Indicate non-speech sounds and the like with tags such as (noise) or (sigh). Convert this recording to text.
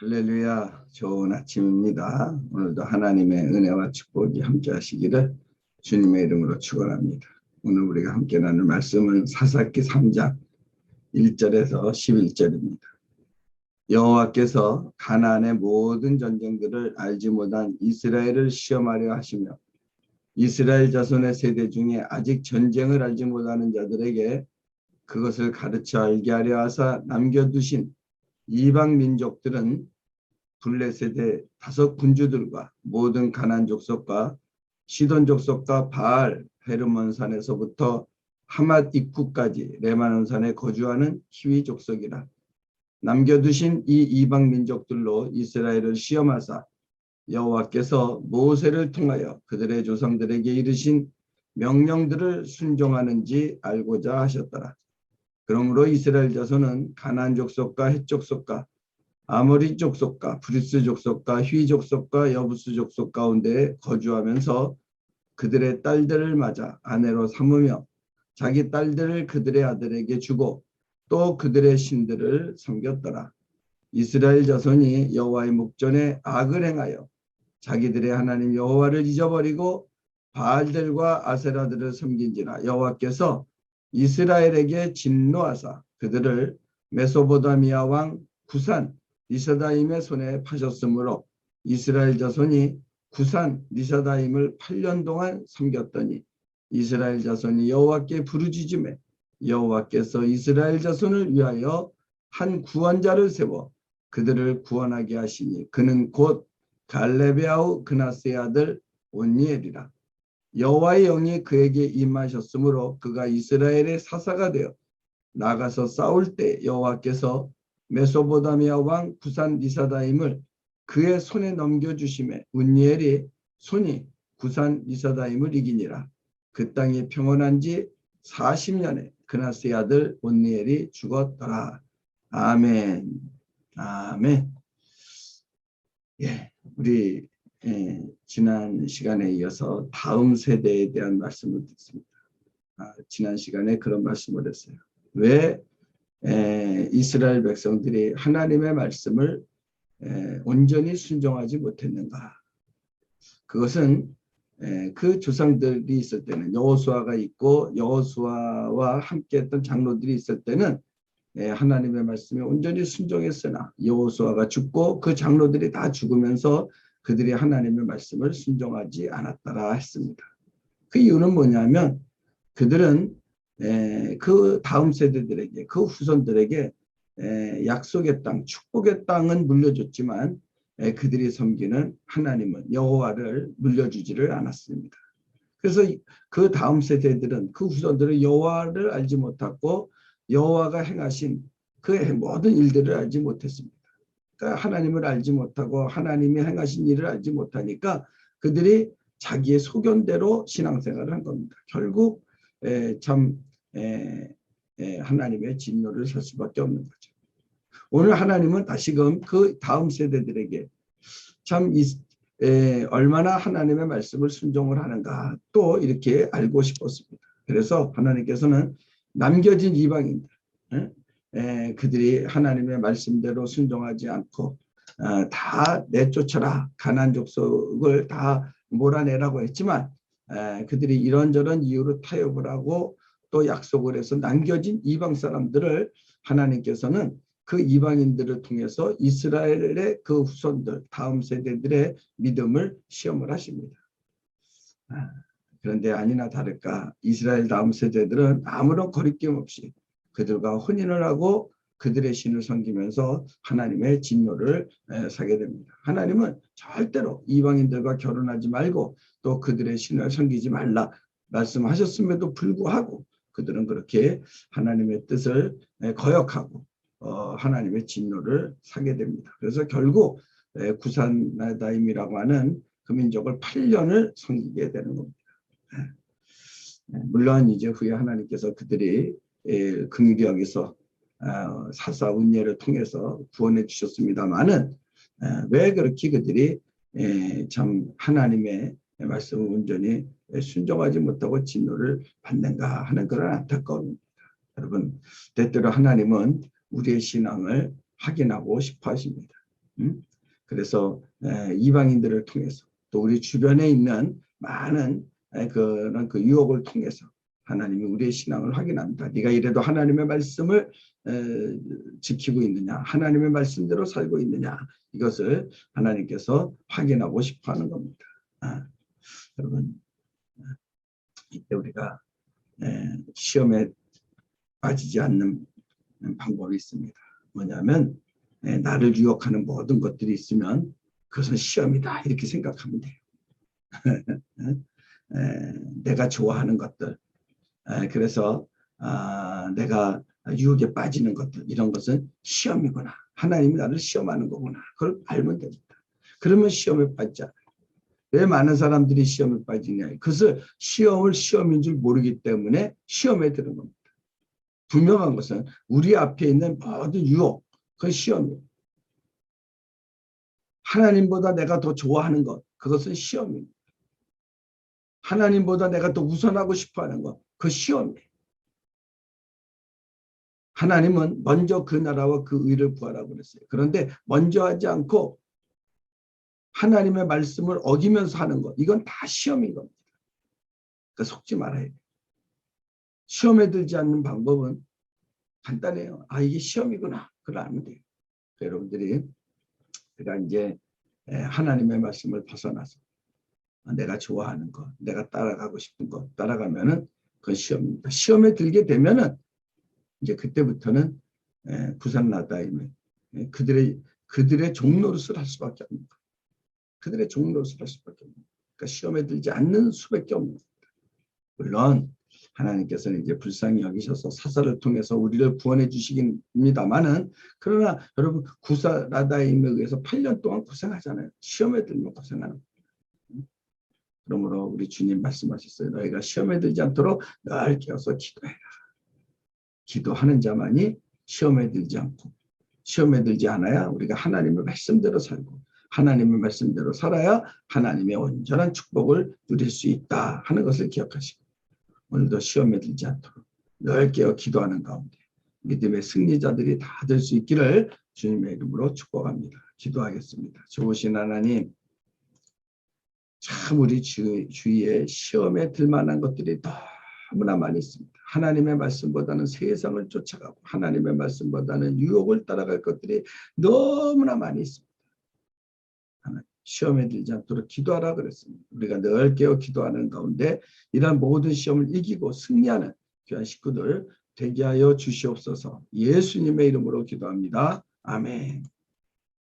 할렐루야 좋은 아침입니다. 오늘도 하나님의 은혜와 축복이 함께 하시기를 주님의 이름으로 축원합니다. 오늘 우리가 함께 나눌 말씀은 사사기 3장 1절에서 11절입니다. 여호와께서 가나안의 모든 전쟁들을 알지 못한 이스라엘을 시험하려 하시며 이스라엘 자손의 세대 중에 아직 전쟁을 알지 못하는 자들에게 그것을 가르쳐 알게 하려 하사 남겨두신 이방 민족들은 블레셋의 다섯 군주들과 모든 가난 족속과 시돈 족속과 바알 헤르몬 산에서부터 하맛 입구까지 레마논 산에 거주하는 히위 족속이라 남겨두신 이 이방 민족들로 이스라엘을 시험하사 여호와께서 모세를 통하여 그들의 조상들에게 이르신 명령들을 순종하는지 알고자 하셨더라. 그러므로 이스라엘 자손은 가나안 족속과 헷 족 속과 아모리 족속과 브리스 족속과 휘 족속과 여부스 족속 가운데 거주하면서 그들의 딸들을 맞아 아내로 삼으며 자기 딸들을 그들의 아들에게 주고 또 그들의 신들을 섬겼더라. 이스라엘 자손이 여호와의 목전에 악을 행하여 자기들의 하나님 여호와를 잊어버리고 바알들과 아세라들을 섬긴지라 여호와께서 이스라엘에게 진노하사 그들을 메소보다미아 왕 구산 리사다임의 손에 파셨으므로 이스라엘 자손이 구산 리사다임을 8년 동안 섬겼더니 이스라엘 자손이 여호와께 부르짖음에 여호와께서 이스라엘 자손을 위하여 한 구원자를 세워 그들을 구원하게 하시니 그는 곧 갈레베 아우 그나스의 아들 온니엘이라 여호와의 영이 그에게 임하셨으므로 그가 이스라엘의 사사가 되어 나가서 싸울 때 여호와께서 메소보다미아 왕 구산 리사다임을 그의 손에 넘겨주심에 운니엘이 손이 구산 리사다임을 이기니라. 그 땅이 평온한 지 40년에 그나스의 아들 온니엘이 죽었더라. 아멘. 아멘. 예, 우리 예, 지난 시간에 이어서 다음 세대에 대한 말씀을 듣습니다. 아, 지난 시간에 그런 말씀을 했어요. 왜 에, 이스라엘 백성들이 하나님의 말씀을 에, 온전히 순종하지 못했는가? 그것은 에, 그 조상들이 있을 때는 여호수아가 있고 여호수아와 함께했던 장로들이 있을 때는 에, 하나님의 말씀에 온전히 순종했으나 여호수아가 죽고 그 장로들이 다 죽으면서 그들이 하나님의 말씀을 순종하지 않았더라 했습니다. 그 이유는 뭐냐면 그들은 그 다음 세대들에게 그 후손들에게 약속의 땅, 축복의 땅은 물려줬지만 그들이 섬기는 하나님은 여호와를 물려주지를 않았습니다. 그래서 그 다음 세대들은 그 후손들은 여호와를 알지 못하고 여호와가 행하신 그 모든 일들을 알지 못했습니다. 그러니까 하나님을 알지 못하고 하나님이 행하신 일을 알지 못하니까 그들이 자기의 소견대로 신앙생활을 한 겁니다. 결국 참 하나님의 진노를 살 수밖에 없는 거죠. 오늘 하나님은 다시금 그 다음 세대들에게 참 얼마나 하나님의 말씀을 순종을 하는가 또 이렇게 알고 싶었습니다. 그래서 하나님께서는 남겨진 이방인들 에, 그들이 하나님의 말씀대로 순종하지 않고 어, 다 내쫓아라 가난 족속을 다 몰아내라고 했지만 에, 그들이 이런저런 이유로 타협을 하고 또 약속을 해서 남겨진 이방 사람들을 하나님께서는 그 이방인들을 통해서 이스라엘의 그 후손들 다음 세대들의 믿음을 시험을 하십니다. 아, 그런데 아니나 다를까 이스라엘 다음 세대들은 아무런 거리낌 없이 그들과 혼인을 하고 그들의 신을 섬기면서 하나님의 진노를 사게 됩니다. 하나님은 절대로 이방인들과 결혼하지 말고 또 그들의 신을 섬기지 말라 말씀하셨음에도 불구하고 그들은 그렇게 하나님의 뜻을 거역하고 어, 하나님의 진노를 사게 됩니다. 그래서 결국 구산다임이라고 하는 그 민족을 8년을 섬기게 되는 겁니다. 물론 이제 후에 하나님께서 그들이 긍휼히 여기서 어, 사사 운예를 통해서 구원해 주셨습니다만은 왜 그렇게 그들이 참 하나님의 말씀을 온전히 순종하지 못하고 진노를 받는가 하는 그런 안타까움입니다. 여러분 때때로 하나님은 우리의 신앙을 확인하고 싶어 하십니다. 음? 그래서 에, 이방인들을 통해서 또 우리 주변에 있는 많은 에, 그런 그 유혹을 통해서 하나님이 우리의 신앙을 확인합니다. 네가 이래도 하나님의 말씀을 에, 지키고 있느냐, 하나님의 말씀대로 살고 있느냐 이것을 하나님께서 확인하고 싶어하는 겁니다. 아, 여러분 이때 우리가 에, 시험에 빠지지 않는 방법이 있습니다. 뭐냐면 에, 나를 유혹하는 모든 것들이 있으면 그것은 시험이다 이렇게 생각하면 돼요. (laughs) 에, 내가 좋아하는 것들 에, 그래서 아, 내가 유혹에 빠지는 것들 이런 것은 시험이구나 하나님이 나를 시험하는 거구나 그걸 알면 됩니다. 그러면 시험에 않아요. 왜 많은 사람들이 시험에 빠지냐 그것을 시험을 시험인 줄 모르기 때문에 시험에 드는 겁니다. 분명한 것은 우리 앞에 있는 모든 유혹 그건 시험이에요. 하나님보다 내가 더 좋아하는 것 그것은 시험입니다. 하나님보다 내가 더 우선하고 싶어하는 것, 그 시험이에요. 하나님은 먼저 그 나라와 그 의를 구하라고 그랬어요. 그런데 먼저 하지 않고 하나님의 말씀을 어기면서 하는 것, 이건 다 시험인 겁니다. 그러니까 속지 말아야 돼요. 시험에 들지 않는 방법은 간단해요. 아, 이게 시험이구나. 그걸 알면 돼요. 여러분들이 제가 이제 하나님의 말씀을 벗어나서 내가 좋아하는 것, 내가 따라가고 싶은 것 따라가면은 그건 시험입니다. 시험에 들게 되면은 이제 그때부터는 부산 나다임에 그들의 그들의 종노릇을 할 수밖에 없는 거예요. 그들의 종노릇을 할 수밖에 없는 거예요. 그러니까 시험에 들지 않는 수밖에 없는 겁니다. 물론 하나님께서는 이제 불쌍히 여기셔서 사사를 통해서 우리를 구원해 주시긴입니다만은 그러나 여러분 구사라다임에 의해서 8년 동안 고생하잖아요. 시험에 들면 고생하는 그러므로 우리 주님 말씀하셨어요. 너희가 시험에 들지 않도록 늘 깨어서 기도해라. 기도하는 자만이 시험에 들지 않고 시험에 들지 않아야 우리가 하나님의 말씀대로 살고 하나님의 말씀대로 살아야 하나님의 온전한 축복을 누릴 수 있다 하는 것을 기억하시고 오늘도 시험에 들지 않도록 늘 깨어 기도하는 가운데 믿음의 승리자들이 다 될 수 있기를 주님의 이름으로 축복합니다. 기도하겠습니다. 좋으신 하나님 참 우리 주, 주위에 시험에 들만한 것들이 너무나 많이 있습니다. 하나님의 말씀보다는 세상을 쫓아가고 하나님의 말씀보다는 유혹을 따라갈 것들이 너무나 많이 있습니다. 시험에 들지 않도록 기도하라 그랬습니다. 우리가 늘 깨어 기도하는 가운데 이러한 모든 시험을 이기고 승리하는 귀한 식구들 되게 하여 주시옵소서 예수님의 이름으로 기도합니다. 아멘.